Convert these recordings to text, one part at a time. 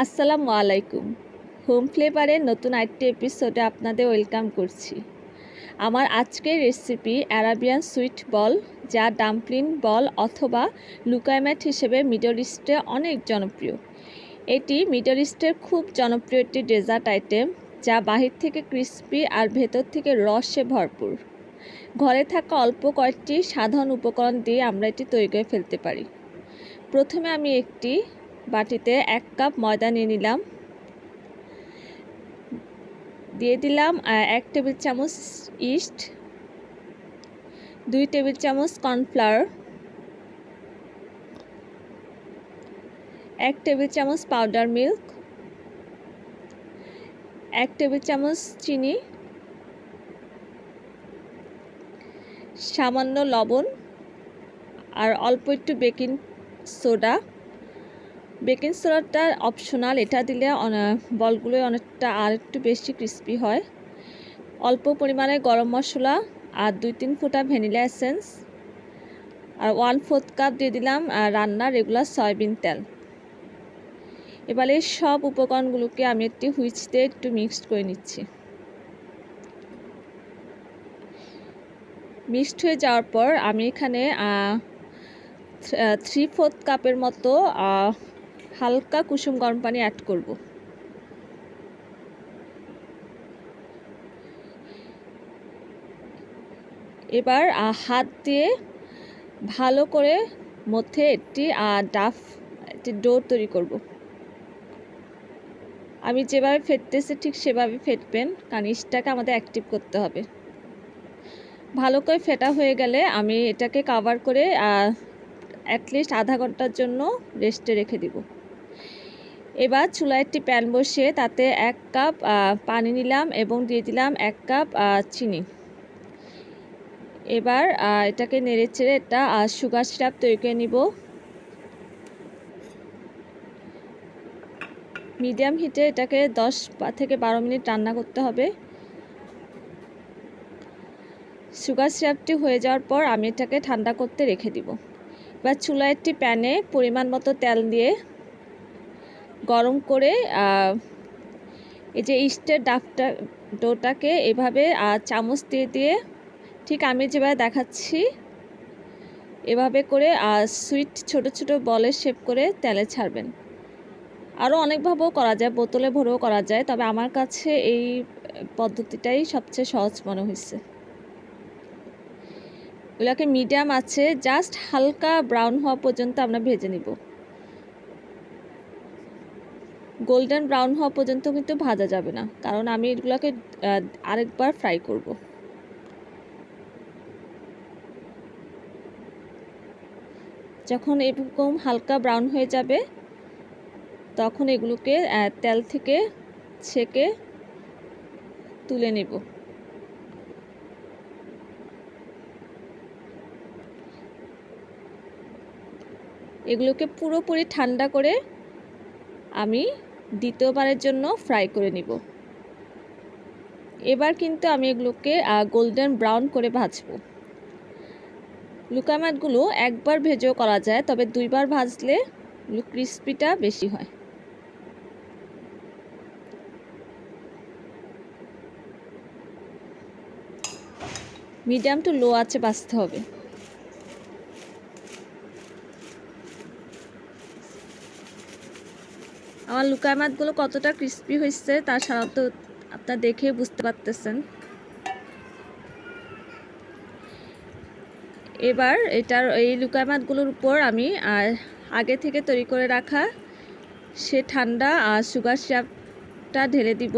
আসসালামু আলাইকুম। হোম ফ্লেভারের নতুন আরেকটি এপিসোডে আপনাদের ওয়েলকাম করছি। আমার আজকের রেসিপি অ্যারাবিয়ান সুইট বল যা ডাম্পলিন বল অথবা লুকাইম্যাট হিসেবে মিডল ইস্টে অনেক জনপ্রিয়। এটি মিডল ইস্টের খুব জনপ্রিয় একটি ডেজার্ট আইটেম যা বাহির থেকে ক্রিস্পি আর ভেতর থেকে রসে ভরপুর। ঘরে থাকা অল্প কয়েকটি সাধারণ উপকরণ দিয়ে আমরা এটি তৈরি করে ফেলতে পারি। প্রথমে আমি একটি বাটিতে এক কাপ ময়দা নিয়ে নিলাম। দিয়ে দিলাম এক টেবিল চামচ ইস্ট, দুই টেবিল চামচ কর্নফ্লাওয়ার, এক টেবিল চামচ পাউডার মিল্ক, এক টেবিল চামচ চিনি, সামান্য লবণ, আর অল্প একটু বেকিং সোডা। বেকিং সোডাটা অপশনাল, এটা দিলে বলগুলো অনেকটা আর একটু বেশি ক্রিস্পি হয়। অল্প পরিমাণে গরম মশলা আর দুই তিন ফোঁটা ভ্যানিলা এসেন্স আর ওয়ান ফোর্থ কাপ দিয়ে দিলাম রান্নার রেগুলার সয়াবিন তেল। এবারে সব উপকরণগুলোকে আমি একটি হুইচ দিয়ে একটু মিক্সড করে নিচ্ছি। মিক্সড হয়ে যাওয়ার পর আমি এখানে থ্রি ফোর্থ কাপের মতো হালকা কুসুম গরম পানি অ্যাড করব। এবার হাত দিয়ে ভালো করে মধ্যে একটি ডাফ, একটি ডো তৈরি করব। আমি যেভাবে ফেটতেছি ঠিক সেভাবে ফেটবেন কারণ ইস্টটাকে আমাদের অ্যাক্টিভ করতে হবে। ভালো করে ফেটা হয়ে গেলে আমি এটাকে কাভার করে অ্যাটলিস্ট আধা ঘণ্টার জন্য রেস্টে রেখে দিব। এবার চুলায় একটি প্যান বসিয়ে তাতে এক কাপ পানি নিলাম এবং দিয়ে দিলাম এক কাপ চিনি। এবার এটাকে নেড়ে চেড়ে এটা সুগার সিরাপ তৈরি করে নিব। মিডিয়াম হিটে এটাকে দশ থেকে বারো মিনিট রান্না করতে হবে। সুগার সিরাপটি হয়ে যাওয়ার পর আমি এটাকে ঠান্ডা করতে রেখে দিব। এবার চুলায় একটি প্যানে পরিমাণ মতো তেল দিয়ে গরম করে এই যে ইস্টের ডাফটা, ডোটাকে এভাবে চামচ দিয়ে দিয়ে ঠিক আমি যেভাবে দেখাচ্ছি, এভাবে করে সুইট ছোট ছোট বলের শেপ করে তেলে ছাড়বেন। আরও অনেকভাবেও করা যায়, বোতলে ভরেও করা যায়, তবে আমার কাছে এই পদ্ধতিটাই সবচেয়ে সহজ মনে হয়েছে এগুলোকে মিডিয়াম আছে, জাস্ট হালকা ব্রাউন হওয়া পর্যন্ত আমরা ভেজে নিব। গোল্ডেন ব্রাউন হওয়া পর্যন্ত কিন্তু ভাজা যাবে না। কারণ আমি এগুলোকে আরেকবার ফ্রাই করব। যখন এরকম হালকা ব্রাউন হয়ে যাবে, তখন এগুলোকে তেল থেকে ছেঁকে তুলে নেব। এগুলোকে পুরোপুরি ঠান্ডা করে আমি দ্বিতীয়বারের জন্য ফ্রাই করে নিব। এবার কিন্তু আমি এগুলোকে গোল্ডেন ব্রাউন করে ভাজবো। লুকামাটগুলো একবার ভেজেও করা যায়, তবে দুইবার ভাজলে ক্রিস্পিটা বেশি হয়। মিডিয়াম টু লো আছে বাঁচতে হবে। আমার লুকায় মাছগুলো কতটা ক্রিস্পি হয়েছে তা সাধারণত আপনার দেখে বুঝতে পারতেছেন। এবার এটার এই লুকায় মাছগুলোর উপর আমি, আর আগে থেকে তৈরি করে রাখা সে ঠান্ডা আর সুগার সিরাপটা ঢেলে দিব।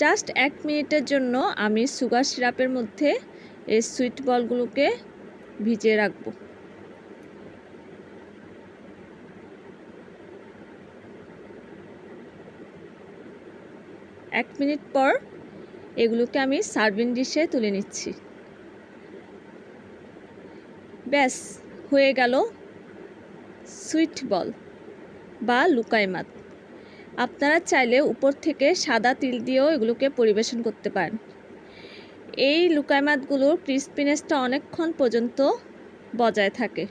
জাস্ট এক মিনিটের জন্য আমি সুগার সিরাপের মধ্যে এই সুইট বলগুলোকে ভিজিয়ে রাখব। এক মিনিট পর এগুলোকে আমি সার্ভিং ডিশে তুলে নিচ্ছি। ব্যাস, হয়ে গেল সুইট বল বা লুকাই মাত আপনারা চাইলে উপর থেকে সাদা তিল দিয়েও এগুলোকে পরিবেশন করতে পারেন। এই লুকাই মাতগুলোর ক্রিস্পিনেসটা অনেকক্ষণ পর্যন্ত বজায় থাকে।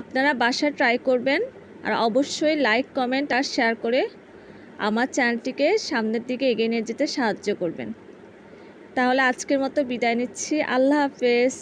আপনারা বাসায় ট্রাই করবেন আর অবশ্যই লাইক, কমেন্ট আর শেয়ার করে আমার চ্যানেলটিকে সামনের দিকে এগিয়ে নিয়ে যেতে সাহায্য করবেন। তাহলে আজকের মতো বিদায় নিচ্ছি। আল্লাহ হাফেজ।